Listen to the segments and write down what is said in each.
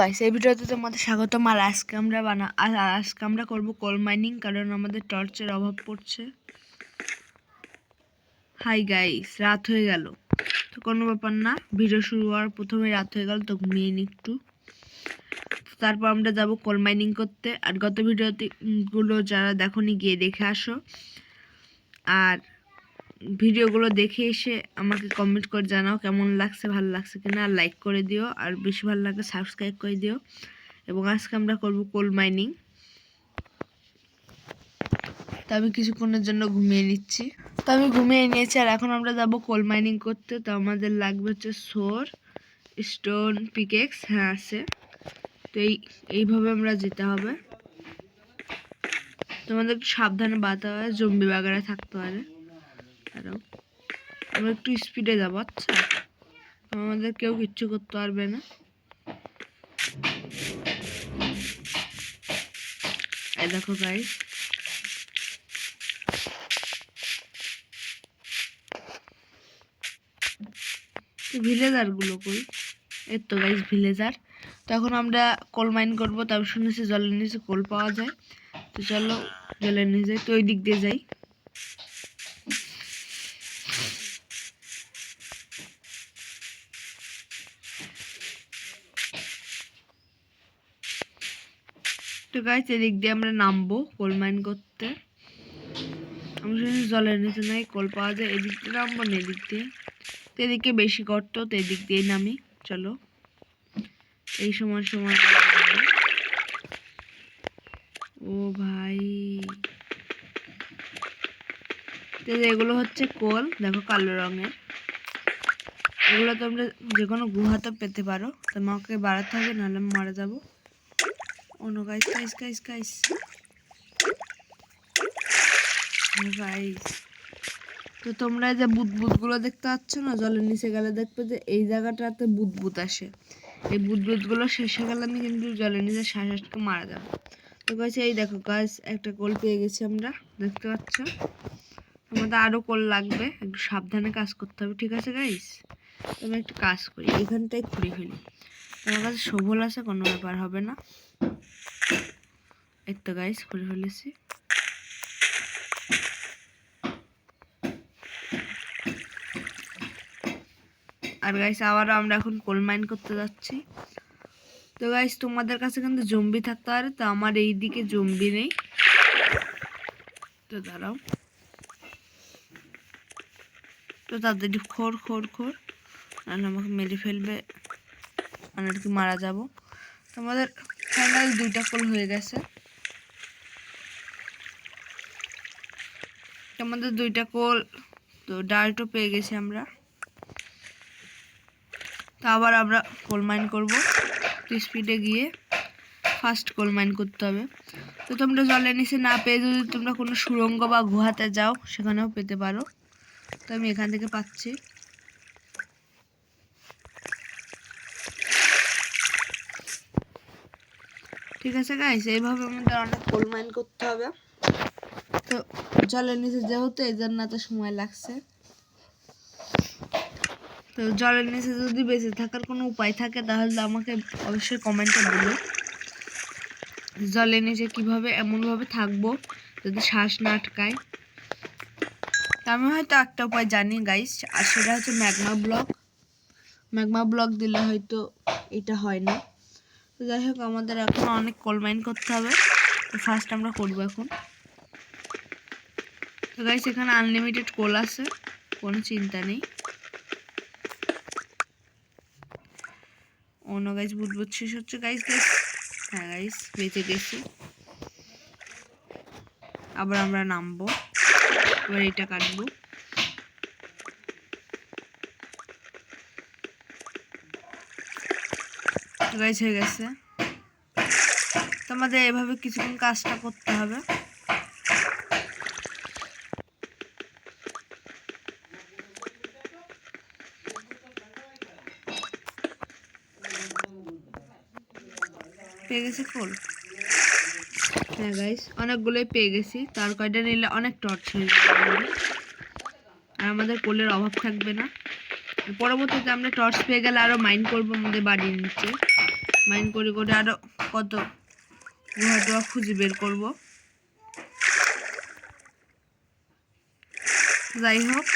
Guys এই ভিডিওতে তোমাদের স্বাগতম। আর আজকে আমরা বানা, আর আজকে আমরা করব কোল মাইনিং কারণ আমাদের টর্চের অভাব পড়ছে। হাই গাইস রাত হয়ে গেল। তো কোনো ব্যাপার না, ভিডিও শুরু হওয়ার প্রথমে রাত হয়ে গেল, তো ঘুমিয়ে নি একটু। তারপর আমরা যাব কোল মাইনিং করতে। আর গত ভিডিওতে গুলো যারা দেখোনি, গিয়ে দেখে আসো। আর ভিডিওগুলো দেখে এসে আমাকে কমেন্ট করে জানাও কেমন লাগছে, ভালো লাগছে কিনা, আর লাইক করে দিও, আর বেশি ভালো লাগলে সাবস্ক্রাইব করে দিও। এবং আজকে আমরা করব কোল মাইনিং তো আমি কিছুক্ষণের জন্য ঘুমিয়ে নিচ্ছি। তো আমি ঘুমিয়ে নিয়েছি, আর এখন আমরা যাব কোল মাইনিং করতে। তো আমাদের লাগবে হচ্ছে সোর স্টোন পিকেক্স হ্যাঁ আছে। তো এই, এইভাবে আমরা যেতে হবে। তোমাদের সাবধানে বাতা হয় জম্বি বাগারে থাকতে পারে। আরও আমরা একটু স্পিডে যাব আচ্ছা? আমাদের কেউ কিচ্ছু করতে পারবে না। দেখো গাইস ভিলেজারগুলো কই? এর তো গাইস ভিলেজার তো এখন আমরা কোল মাইন করব তারপর শুনেছি জলের নিচে কোল পাওয়া যায়। তো চলো, জলের নিচে, তো ওই দিক দিয়ে যাই। গাইস এদিক দিয়ে আমরা নামবো কোল মাইন করতে। আমি শুনেছি জলের নিচে নাই কোল পাওয়া যায়, এদিক দিয়ে নামবো না, এদিক দিয়ে। তো এদিকে বেশি গর্ত তো এদিক দিয়ে নামি, চলো। এই সময় সময় ও ভাই। এগুলো হচ্ছে কোল দেখো কালো রঙের। এগুলো তোমরা যে কোনো গুহাতে পেতে পারো। তো আমাকে বাড়াতে হবে, নাহলে মারা যাব। ও no guys guys guys guys guys তো তোমরা যে বুদবুদগুলো দেখতে পাচ্ছ না? জলের নিচে গেলে দেখবে যে এই জায়গাটাতে বুদবুদ আসে। এই বুদবুদগুলো শেষে গেলে আমি কিন্তু জলের নিচে শ্বাস আটকে মারা যাব। তো গাছ এই দেখো গাছ একটা কোল পেয়ে গেছি আমরা, দেখতে পাচ্ছ? আমাদের আরও কোল লাগবে, একটু সাবধানে কাজ করতে হবে, ঠিক আছে গাইস আমি একটু কাজ করি এখানটাই খুঁড়ে ফেলি। আমার কাছে সবল আছে, কোনো ব্যাপার হবে না। তো গাইস খুঁড়ে ফেলেছি। আর গাইস আবারও আমরা এখন কোল মাইন করতে যাচ্ছি। তো গাইস তোমাদের কাছে কিন্তু জম্বি থাকতে পারে, তো আমার এই দিকে জম্বি নেই। তো দাঁড়াও। তো তাদের খোর খোর খোর। আমাকে মেরে ফেলবে। মানে আর কি মারা যাব। তো ফাইনাল দুইটা কোল হয়ে গেছে। আমাদের দুইটা কোল তো ডার্টও পেয়ে গেছি আমরা। তো আবার আমরা কোল মাইন করব। স্পিডে গিয়ে ফার্স্ট কোল মাইন করতে হবে। তো তোমরা জলের নিচে না পেয়ে যদি তোমরা কোনো সুড়ঙ্গ বা গুহাতে যাও, সেখানেও পেতে পারো। তো আমি এখান থেকে পাচ্ছি। ঠিক আছে গাইস এইভাবে আমাদের অনেক কোল মাইন করতে হবে। তো জলের নিচে যেহেতু এই জন্য এত সময় লাগছে। তো জলের নিচে যদি বেঁচে থাকার কোনো উপায় থাকে, তাহলে আমাকে অবশ্যই কমেন্টে বলো। জলের নিচে কীভাবে, এমনভাবে থাকব যদি শ্বাস না আটকায়। তা আমি হয়তো একটা উপায় জানি গাইস আর সেটা হচ্ছে ম্যাগমা ব্লক। ম্যাগমা ব্লক দিলে হয়তো এটা হয় না। তো যাই হোক, আমাদের এখন অনেক কলমাইন করতে হবে। তো ফার্স্ট আমরা করব এখন। তো গাইস এখানে আনলিমিটেড কোল আছে, কোনো চিন্তা নেই। অন্য গাইস বুঝবুঝ শেষ হচ্ছে। গাইস গাইস হ্যাঁ গাইস বেঁচে গেছি। আবার আমরা নামবো। এবার এটা কাটবো। গাইস হয়ে গেছে। তো আমাদের এভাবে কিছুক্ষণ কাজটা করতে হবে। পেয়ে গেছি ফুল? হ্যাঁ গাইস অনেকগুলোই পেয়ে গেছি। তার কয়টা নিলে অনেক টর্চ হয়ে যাবে। আর আমাদের কোলের অভাব থাকবে না। পরবর্তীতে আমরা টর্চ পেয়ে গেলে আরও মাইন্ড করব আমাদের বাড়ির নিচে। মাইন করে করে আরও কত গুহা টুহা খুঁজে বের করব। যাই হোক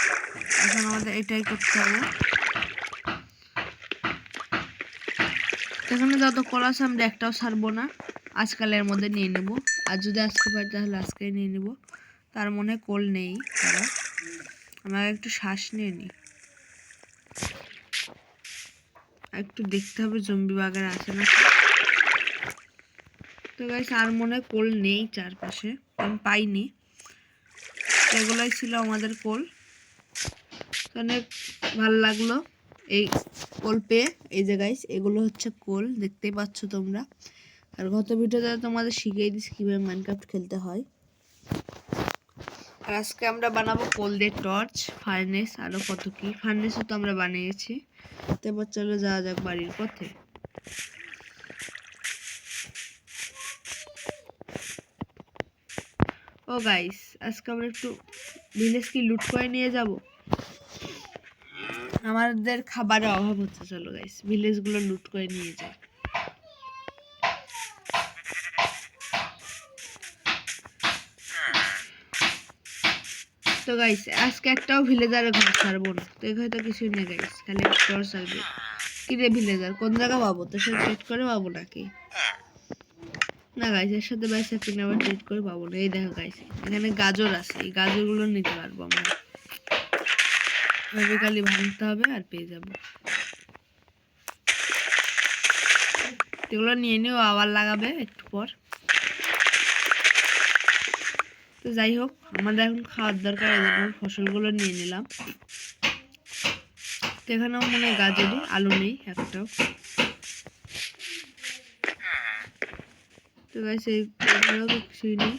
এখন আমাদের এটাই করতে হবে। এখানে যত কল আছে আমরা একটাও ছাড়বো না। আজকালের মধ্যে নিয়ে নেব। আর যদি আজকে পারি তাহলে আজকে নিয়ে নেব। তার মনে কোল নেই তারা। আমার একটু শ্বাস নিয়ে নিই। একটু দেখতে হবে জম্বি বাগের আছে না। তো গাইস আর মনে কোল নেই চারপাশে, আমি পাইনি। এগুলোই ছিল আমাদের কোল। অনেক ভালো লাগল এই কোল পেয়ে। এই যে গাইস এগুলো হচ্ছে কোল, দেখতেই পাচ্ছ তোমরা। আর গত ভিডিওতে তোমাদের শিখিয়ে দিচ্ছি কীভাবে মাইনক্রাফট খেলতে হয়। আর আজকে আমরা বানাবো কোল দিয়ে টর্চ ফার্নেস আরও কত কী। ফার্নেসও তো আমরা বানিয়েছি। এবার চলে যাওয়া যাক বাড়ির পথে। ও গাইস আজকে আমরা একটু ভিলেজ কি লুট করে নিয়ে যাব? আমাদের খাবারের অভাব হচ্ছে, চলো গাইস ভিলেজগুলো লুট করে নিয়ে যাই। তো গাইস আজকে একটাও ভিলেজারের ঘর ছাড়বো না। তো এখানে তো কিছুই নেই গাইস খালি ঘর ছাড়বে। কি রে ভিলেজার কোন জায়গা পাবো? তো সে ট্রেড করে পাবো নাকি? না গাইস এর সাথে বাইসা কিনে আবার ট্রেড করে পাবো না। এই দেখো গাইস এখানে গাজর আছে, এই গাজরগুলো নিতে পারব আমরা। ভেবে খালি ভাঙতে হবে আর পেয়ে যাব। এগুলো নিয়ে নিও, আবার লাগাবে একটু পর। তো যাই হোক, আমাদের এখন খাওয়ার দরকার এই ফসলগুলো নিয়ে নিলাম। তো এখানেও মনে হয় গাজরই, আলু নেই একটাও। তো গাছ এইগুলো কিছুই নেই।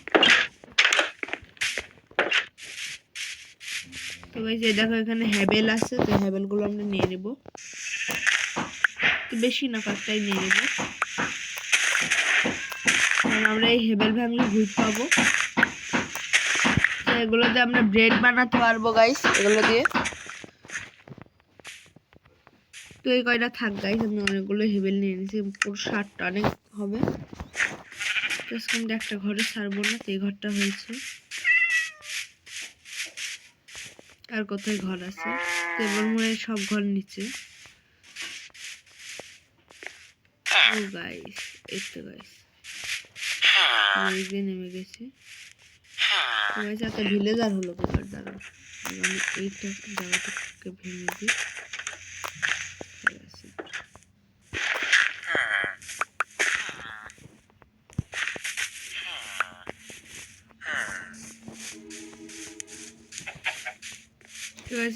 তো গাইস এই দেখো এখানে হ্যাবেল আছে, তো হ্যাবেলগুলো আমরা নিয়ে নেব। তো বেশি না কয়েকটাই নিয়ে নেব। আমরা এই হেবেল ভাঙলে হুইট পাবো। এগুলো দিয়ে আমরা ব্রেড বানাতে পারব গাইস এগুলো দিয়ে। তো এই কয়টা থাক গাইস আমি অনেকগুলো হেবেল নিয়ে নিয়েছি পুরো ষাটটা অনেক হবে। তো একটা ঘরে ছাড়বো না তো এই ঘরটা হয়েছে। আর কোথায় ঘর আছে? তো এবার মনে হয় সব ঘর নিচে। ও গাইস এই তো গাইস এই যে নেমে গেছে। গাইস একটা ভিলেজার হলো কোথার দ্বারা। আমি এইটা জায়গাটাকে ভেঙে দিই। আছে।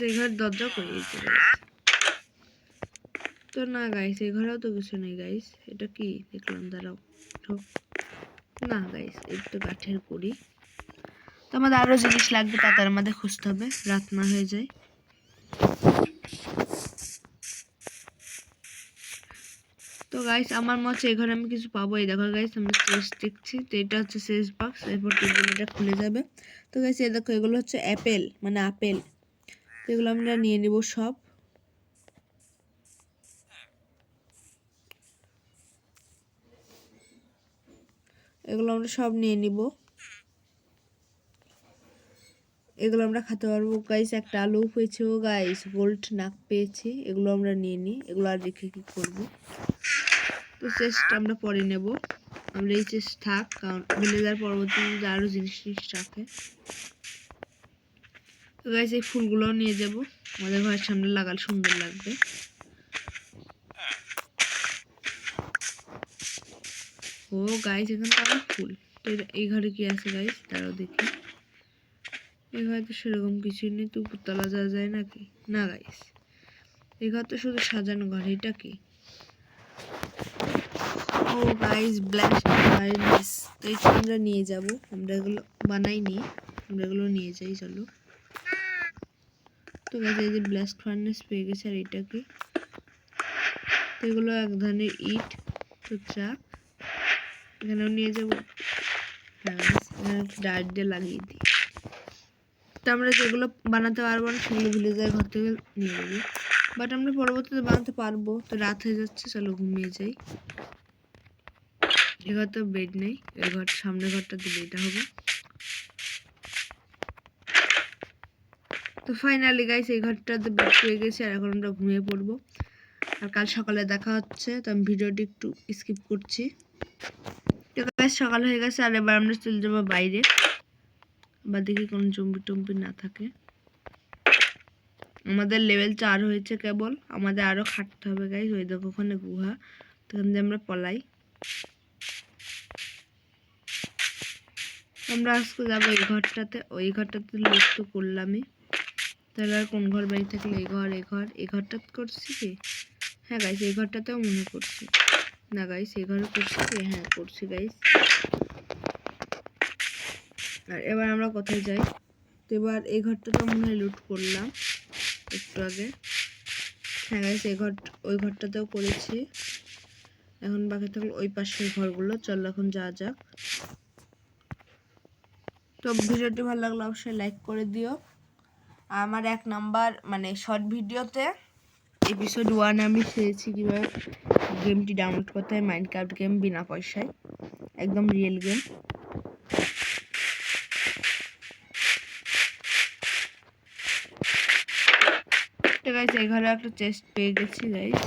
এই ঘর দরজা করে দিতে তো না গাইস এই ঘরেও তো কিছু নেই গাইস এটা কি? দেখলাম, দাঁড়াও। না গাইস এটা তো কাঠের করি তো আমাদের আরও জিনিস লাগবে তাদের আমাদের খুঁজতে হবে। রাত না হয়ে যায়। তো গাইস আমার মনে হচ্ছে ঘরে আমি কিছু পাবো এই দেখো গাইস আমি শেষ দেখছি। তো এটা হচ্ছে শেষ বক্স এরপর টেবিল এটা খুলে যাবে। তো গাইস এই দেখো, এগুলো হচ্ছে অ্যাপেল মানে আপেল। তো এগুলো আমরা নিয়ে নিব সব। এগুলো আমরা সব নিয়ে নিব। এগুলো আমরা খেতে পারব। গাইস একটা আলু হয়েছে ও গাইস গোল্ড নাক পেয়েছি। এগুলো আমরা নিয়ে নিই। এগুলো আর রেখে কি করব? তো চেস্ট আমরা পরে নেব। আমরা এই চেস্ট থাক, কারণ ভিলেজার পরবর্তী আরও জিনিস টিনিস রাখে। তো গাইস এই ফুলগুলোও নিয়ে যাব। আমাদের ঘরের সামনে লাগালে সুন্দর লাগবে। ও গাইস এখানে তো ফুল। তো এই ঘরে কি আছে গাইস তারাও দেখি। এই ঘরে তো সেরকম কিছুই নেই তো উপরতলা যাওয়া যায় নাকি? না গাইস এই ঘর তো শুধু সাজানো ঘর, এটা কি? ও গাইস ব্ল্যাক তো এটা আমরা নিয়ে যাব। আমরা এগুলো বানাই বানাইনি, আমরা এগুলো নিয়ে যাই, চলো। তো গাইস এই যে ব্লাস্ট ফার্নেস পেয়ে গেছে, আর এটা কি? তো এগুলো এক ধরনের ইট, তো চাক এখানেও নিয়ে যাব। হ্যাঁ এখানে ডায়েট দিয়ে লাগিয়ে দিই। আমরা যেগুলো বানাতে পারব না, সেগুলো ভুলে যাই, ঘর থেকে নিয়ে যাব বাট আমরা পরবর্তীতে বানাতে পারব। তো রাত হয়ে যাচ্ছে, চলো ঘুমিয়ে যাই। এই ঘর তো বেড নেই এই ঘর সামনের ঘরটাতে বেড হবে। তো ফাইনালি গাইস এই ঘরটাতে বেড পেয়ে গেছি, আর এখন আমরা ঘুমিয়ে পড়ব। আর কাল সকালে দেখা হচ্ছে, তো আমি ভিডিওটি একটু স্কিপ করছি। তো গাইস সকাল হয়ে গেছে, আর এবার আমরা চলে যাব বাইরে। বা দেখি কোনো জম্বি টম্বি না থাকে। আমাদের লেভেল চার হয়েছে কেবল, আমাদের আরও খাটতে হবে গাইস ওই দেখো ওখানে গুহা তখন দিয়ে আমরা পলাই। আমরা আজকে যাব এই ঘরটাতে, ওই ঘরটাতে লোক তো করলামই। তাহলে আর কোন ঘর বাড়ি থাকলে এই ঘর এই ঘর, এই ঘরটা করছি কি? হ্যাঁ গাইস এই ঘরটাতেও মনে করছি। না গাইস এই ঘরে করছি কি? হ্যাঁ করছি গাইস আর এবার আমরা কোথায় যাই? তো এবার এই ঘরটাতে মনে হয় লুট করলাম একটু আগে। হ্যাঁ গাইস এই ঘর ওই ঘরটাতেও করেছি। এখন বাকি থাকল ওই পাশের ঘরগুলো। চল এখন যাওয়া যাক। তো ভিডিওটি ভালো লাগলে অবশ্যই লাইক করে দিও। আমার এক নাম্বার মানে শর্ট ভিডিওতে এপিসোড ওয়ান আমি খেয়েছি কীভাবে গেমটি ডাউনলোড করতে হয় মাইনক্রাফট গেম বিনা পয়সায়। একদম রিয়েল গেম তো গাইজ এই একটা চেস্ট পেয়ে গেছি গাইজ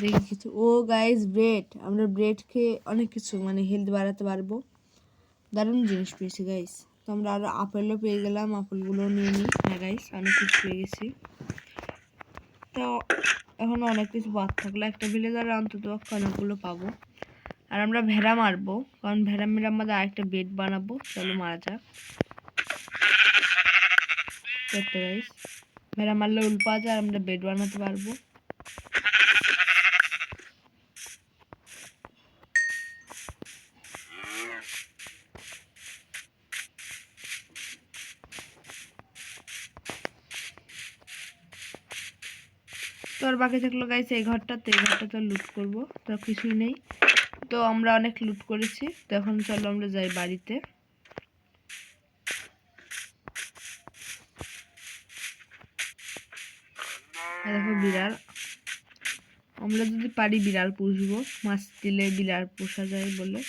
দেখি কিছু। ও গাইজ ব্রেড আমরা ব্রেড খেয়ে অনেক কিছু মানে হেলথ বাড়াতে পারব। দারুণ জিনিস পেয়েছি গাইজ তো আমরা আরও আপেলও পেয়ে গেলাম আপেলগুলো নিয়ে নিই। হ্যাঁ গাইজ অনেক কিছু পেয়ে গেছি। তো এখন অনেক কিছু বাদ থাকল। একটা ভিলেজারে অন্তত অনেকগুলো পাবো। আর আমরা ভেড়া মারবো, কারণ ভেড়া মেরে আমাদের আরেকটা বেড বানাবো। চলো মারা যাক। গাইজ ভেড়া মারলে উল পাওয়া যায় আর আমরা বেড বানাতে পারব। তো আর বাকি থাকল গাইছে এই ঘরটাতে এই ঘরটাতে লুট করব, তো কিছুই নেই। তো আমরা অনেক লুট করেছি, তো এখন চলো আমরা যাই বাড়িতে দেখো বিড়াল আমরা যদি পারি বিড়াল পুষবো, মাছ দিলে বিড়াল পোষা যায় বলে।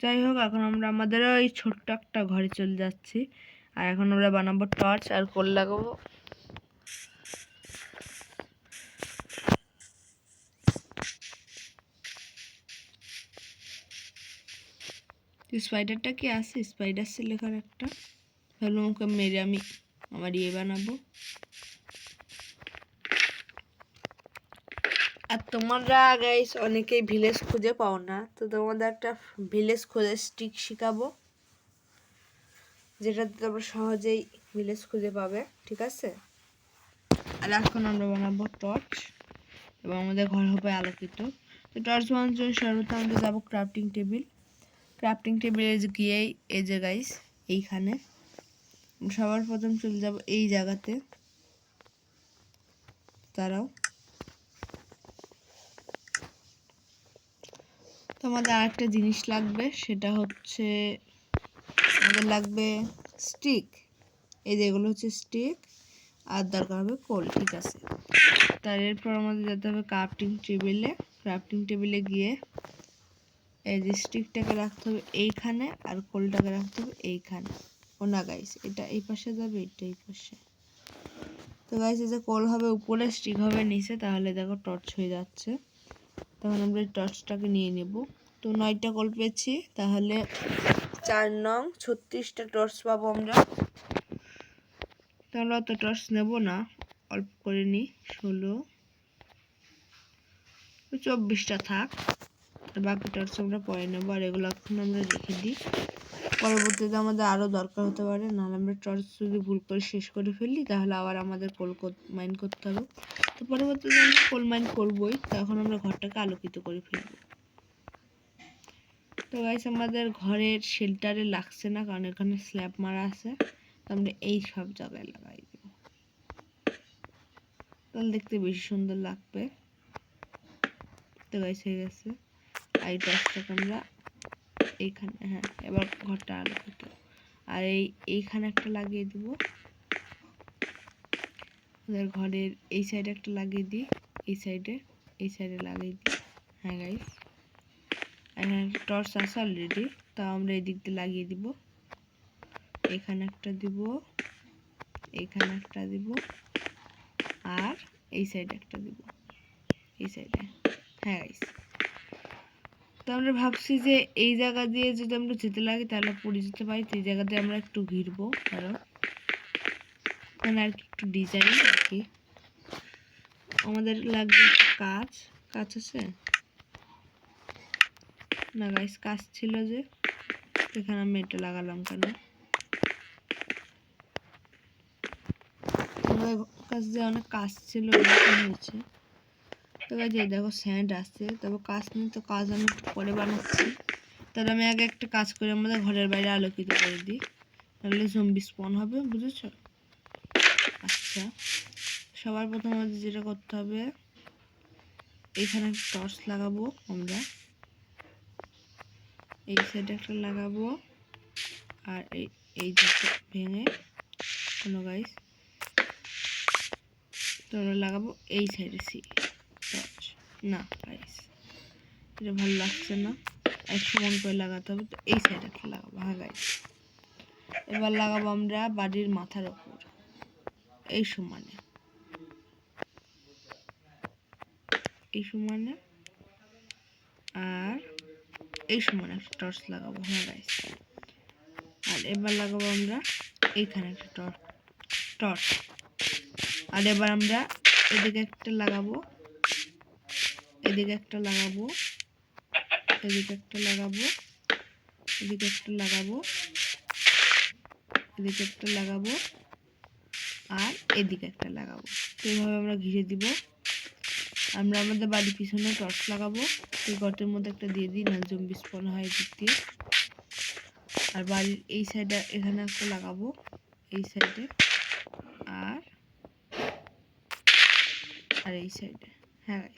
যাই হোক, এখন আমরা আমাদের ওই ছোট্ট একটা ঘরে চলে যাচ্ছি। আর এখন আমরা বানাবো টর্চ আর কোল লাগাবো। স্পাইডারটা কি আছে? স্পাইডার লেখার একটা। ভাবলাম ওকে মেরে আমি আমার ইয়ে বানাবো। আর তোমরা গাইস অনেকেই ভিলেজ খুঁজে পাও না তো তোমাদের একটা ভিলেজ খুঁজে স্টিক শেখাবো যেটাতে তোমরা সহজেই ভিলেজ খুঁজে পাবে ঠিক আছে? আর এখন আমরা বানাবো টর্চ এবং আমাদের ঘর হবে আলোকিত। তো টর্চ বানানোর জন্য সর্বপ্রথম আমরা যাব ক্রাফটিং টেবিল ক্রাফটিং টেবিলে গিয়েই এই যে গাইস এইখানে। সবার প্রথম চলে যাব এই জায়গাতে। তারাও তোমাদের আরেকটা জিনিস লাগবে, সেটা হচ্ছে আমাদের লাগবে স্টিক এই যেগুলো হচ্ছে স্টিক আর দরকার হবে কোল ঠিক আছে। তার এরপর আমাদের যেতে হবে ক্রাফটিং টেবিলে ক্রাফটিং টেবিলে গিয়ে এই যে স্টিকটাকে রাখতে হবে এইখানে, আর কোলটাকে রাখতে হবে এইখানে। ও না গাইস এটা এই পাশে যাবে, এটা এই পাশে। তো গাইস এই যে কল হবে উপরে স্টিক হবে নিচে, তাহলে দেখো টর্চ হয়ে যাচ্ছে। তখন আমরা টর্চটাকে নিয়ে নেব। তো, নয়টা কল পেয়েছি, তাহলে চার নং, ছত্রিশটা টর্চ পাবো আমরা। তাহলে অত টর্চ নেব না, অল্প করে নিই, ষোলো। চব্বিশটা থাক। বাকি টর্চ আমরা পরে নেব, আর এগুলো এখন আমরা রেখে দিই। পরবর্তীতে আমাদের আরও দরকার হতে পারে, নাহলে আমরা টর্চ যদি ভুল করে শেষ করে ফেলি, তাহলে আবার আমাদের কোল মাইন করতে হবে। তো পরবর্তীতে আমরা কোল মাইন করবোই তখন আমরা ঘরটাকে আলোকিত করে ফেলব। তো গাইস আমাদের ঘরের শেল্টারে লাগছে না, কারণ এখানে স্ল্যাব মারা আছে। তো আমরা এই সব জায়গায় লাগাই দেব। তাহলে দেখতে বেশি সুন্দর লাগবে। তো গাইস হয়ে গেছে। আর এই টর্চটাকে আমরা এইখানে হ্যাঁ এবার ঘরটা আলোকিত আর এই, এইখানে একটা লাগিয়ে দিব। আমাদের ঘরের এই সাইডে একটা লাগিয়ে দিই, এই সাইডে এই সাইডে লাগিয়ে দিই। হ্যাঁ গাইস এখানে টর্চ আছে অলরেডি তাও আমরা এই দিক দিয়ে লাগিয়ে দিব। এখানে একটা দিব, এখানে একটা দিব, আর এই সাইডে একটা দিব। এই সাইডে হ্যাঁ গাইস তো আমরা ভাবছি যে এই জায়গা দিয়ে যদি আমরা যেতে লাগে, তাহলে পড়ে যেতে পারি। এই জায়গা দিয়ে আমরা একটু ঘিরবো, কারণ মানে আর কি একটু ডিজাইন আর কি। আমাদের লাগবে কাজ। কাজ আছে? না গাইস কাজ ছিল যে, এখানে আমি এটা লাগালাম কেন? আমাদের কাছে অনেক কাজ ছিল হয়েছে। তো গাইজ এই দেখো স্যান্ড আসছে। তবে কাজ নেই তো, কাজ আমি একটু পরে বানাচ্ছি। তাহলে আমি আগে একটা কাজ করে আমাদের ঘরের বাইরে আলোকিত করে দিই। তাহলে জম্বি স্পন হবে, বুঝেছ? আচ্ছা সবার প্রথম আমাদের যেটা করতে হবে এইখানে একটা টর্চ লাগাবো আমরা। এই সাইডে একটা লাগাবো, আর এই এই দিকটা ভেঙে, কোনো গাইস তো আমরা লাগাবো এই সাইডে সি না গাইস এটা ভালো লাগছে না। একশো মন করে লাগাতে হবে। তো এই সাইডে একটা লাগাবো হ্যাঁ গাইস এবার লাগাবো আমরা বাড়ির মাথার ওপর। এই সমানে। এই সমানে। আর এই সমানে একটা টর্চ লাগাবো হ্যাঁ গাইস আর এবার লাগাবো আমরা এইখানে একটা টর্চ টর্চ আর এবার আমরা এদিকে একটা লাগাবো। এদিকে একটা লাগাবো। এদিকে একটা লাগাবো। এদিকে একটা লাগাবো। এদিকে একটা লাগাবো। আর এদিকে একটা লাগাবো। তো এইভাবে আমরা ঘিরে দিব। আমরা আমাদের বাড়ির পিছনে টর্চ লাগাবো। এই গর্তের মধ্যে একটা দিয়ে দিই না জম্বি স্পন হয় দিক দিয়ে। আর বাড়ির এই সাইডে এখানে একটা লাগাবো, এই সাইডে আর আর এই সাইডে হ্যাঁ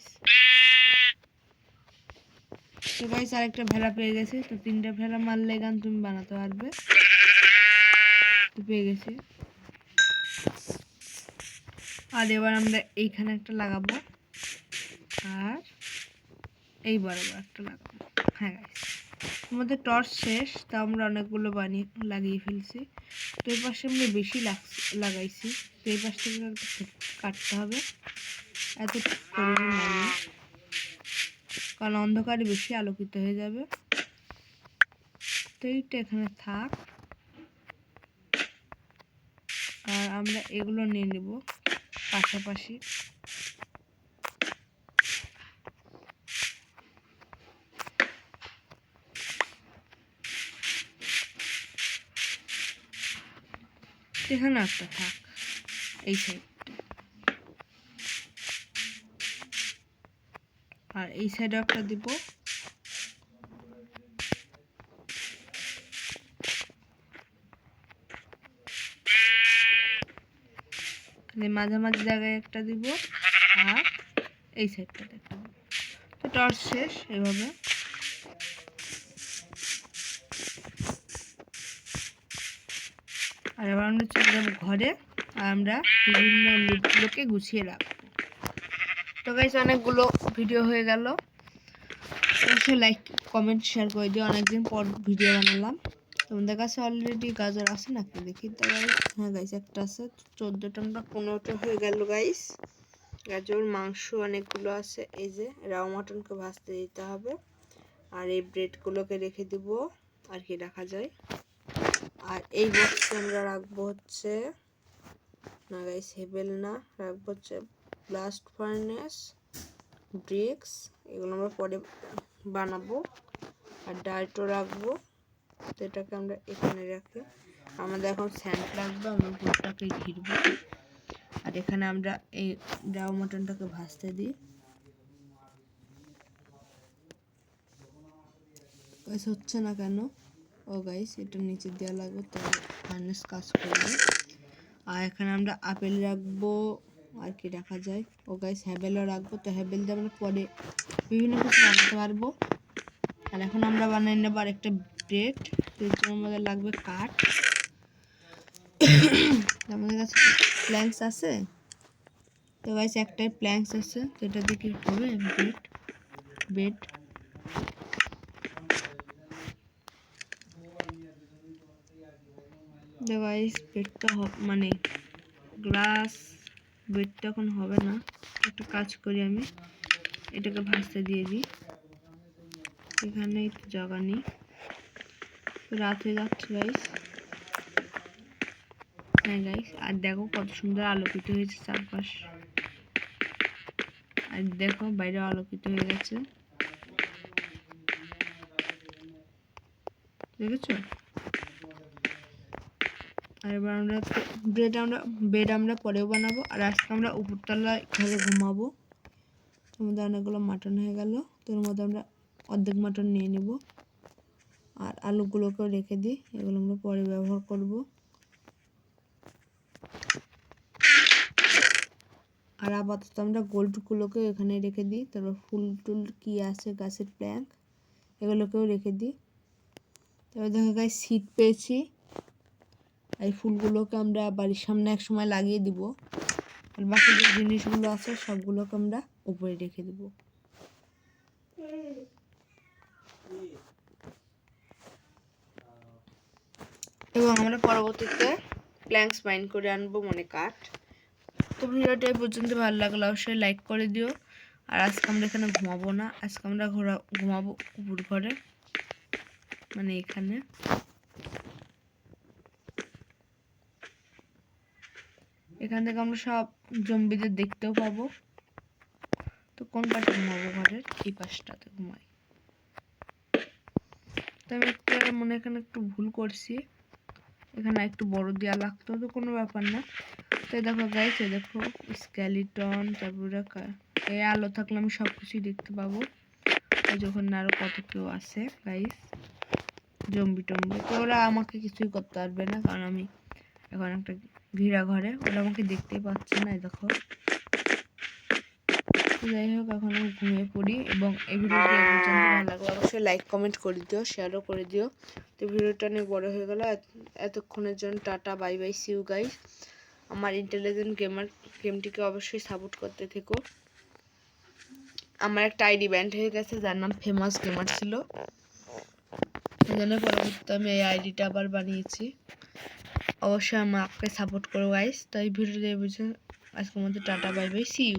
তো গাইস আরেকটা ভেড়া পেয়ে গেছে। তো তিনটা ভেড়া মারলে গান তুমি বানাতে পারবে। তো পেয়ে গেছি। আর এবার আমরা এইখানে একটা লাগাবো। আর এই বরাবর একটা লাগাবো। হ্যাঁ গাইস আমাদের টর্চ শেষ, তা আমরা অনেকগুলো বানিয়ে লাগিয়ে ফেলছি। তো এই পাশে আমরা বেশি লাগাইছি। তো এই পাশ থেকে কাটতে হবে। এত কারণ অন্ধকারে বেশি আলোকিত হয়ে যাবে। তো এইটা এখানে থাক। আর আমরা এগুলো নিয়ে নেব পাশাপাশি। এখানে একটা থাক। এই সাইড। আর এই সাইডে একটা দিব। মাঝামাঝি জায়গায় একটা দিব আর এই সাইডটাতে একটা তো টর্চ শেষ এভাবে। আর এবার আমরা চলে যাব ঘরে। আর আমরা বিভিন্ন লুটগুলোকে গুছিয়ে রাখব। তো গাইস অনেকগুলো ভিডিও হয়ে গেল। অবশ্যই লাইক কমেন্ট শেয়ার করে দিও। অনেকদিন পর ভিডিও বানালাম। তোমাদের কাছে অলরেডি গাজর আছে নাকি দেখি তো গাইস হ্যাঁ গাইস একটা আছে। চোদ্দোটা আমরা পনেরোটা হয়ে গেল গাইস গাজর, মাংস অনেকগুলো আছে। এই যে রাও মাটনকে ভাজতে দিতে হবে। আর এই ব্রেডগুলোকে রেখে দিব। আর কি রাখা যায়। আর এই বক্সে আমরা রাখব হচ্ছে না গাইস হেবেল না। রাখব হচ্ছে ব্লাস্ট ফার্নেস, ব্রিক্স, এগুলো আমরা পরে বানাবো। আর ডালটো রাখব, তো এটাকে আমরা এখানে রাখি। আমাদের এখন স্যান্ড লাগবে, আমরা ভুটটাকে ঘিরবো। আর এখানে আমরা এই ডাউ মটনটাকে ভাজতে দিই। গাইস হচ্ছে না কেন? ও গাইস, এটা নিচে দেওয়া লাগবে, তাহলে ফার্নেস কাজ করবে। আর এখানে আমরা আপেল রাখব। আর কি রাখা যায়। ও গাইস হ্যাবেলও রাখব। তো হ্যাবেল আমরা পরে বিভিন্ন কিছু বানাতে পারব। আর এখন আমরা বানিয়ে নেব আর একটা ব্রেড জন্য আমাদের লাগবে কাঠ আমাদের কাছে প্ল্যাঙ্কস আছে। তো গাইস একটাই প্ল্যাঙ্কস আছে। তো এটা দিয়ে কি তো গাইস বেডটা মানে গ্লাস বেডটা এখন হবে না। একটা কাজ করি আমি। এটাকে ভাসতে দিয়ে দিই। এখানে একটু জায়গা নেই। রাত হয়ে যাচ্ছে গাইস হ্যাঁ গাইস আর দেখো কত সুন্দর আলোকিত হয়েছে চারপাশ। আর দেখো বাইরে আলোকিত হয়ে গেছে। দেখেছ? আর এবার আমরা ব্রেড আমরা বেড আমরা পরেও বানাবো। আর আজকে আমরা উপরতলায় ঘরে ঘুমাবো। আমাদের অনেকগুলো মাটন হয়ে গেল। তোর মধ্যে আমরা অর্ধেক মাটন নিয়ে নেব। আর আলুগুলোকেও রেখে দিই। এগুলো আমরা পরে ব্যবহার করব। আর আপাতত আমরা গোল্ডগুলোকে এখানে রেখে দিই। তারপর ফুল টুল কি আছে, গাছের প্ল্যাঙ্ক এগুলোকেও রেখে দিই। তারপর দেখা গায়ে সিট পেয়েছি। এই ফুলগুলোকে আমরা বাড়ির সামনে এক সময় লাগিয়ে দিব। আর বাকি যে জিনিসগুলো আছে, সবগুলোকে আমরা উপরে রেখে দেব। এবং আমরা পরবর্তীতে প্ল্যাঙ্কস মাইন করে আনব মানে কাঠ। তো ভিডিওটা পর্যন্ত ভালো লাগলে অবশ্যই লাইক করে দিও। আর আজকে আমরা এখানে ঘুমাবো না। আজকে আমরা ঘোরা ঘুমাবো উপর ঘরে। মানে এখানে। এখান থেকে আমরা সব জম্বিদের দেখতেও পাবো। তো কোন পাশে ঘুমাবো ঘরের? এই পাশটাতে ঘুমাই। তো আমি একটু মনে এখানে একটু ভুল করছি। এখানে একটু বড় দেওয়া লাগতো তো কোনো ব্যাপার না। তো দেখো গাইছে দেখো স্কেলিটন তারপরে এই আলো থাকলে আমি সব কিছুই দেখতে পাবো। যখন আরও কত কেউ আছে গাইস জম্বি টম্বি তো ওরা আমাকে কিছুই করতে পারবে না, কারণ আমি এখন একটা ঘিরা ঘরে। ওরা আমাকে দেখতেই পাচ্ছে না দেখো। যাই হোক, এখন আমি ঘুমিয়ে পড়ি এবং এই ভিডিওটি ভালো লাগলে অবশ্যই লাইক কমেন্ট করে দিও শেয়ারও করে দিও। তো ভিডিওটা অনেক বড় হয়ে গেল। এতক্ষণের জন্য tata bye bye see you guys আমার ইন্টেলিজেন্ট গেমার গেমটিকে অবশ্যই সাপোর্ট করতে থেকো। আমার একটা আইডি ব্যান্ড হয়ে গেছে, যার নাম ফেমাস গেমার ছিল। এই জন্য পরবর্তীতে আমি এই আইডিটা আবার বানিয়েছি। অবশ্যই আমাকে সাপোর্ট করব গাইস তো এই ভিডিওতে বুঝে আজকের মধ্যে tata bye bye see you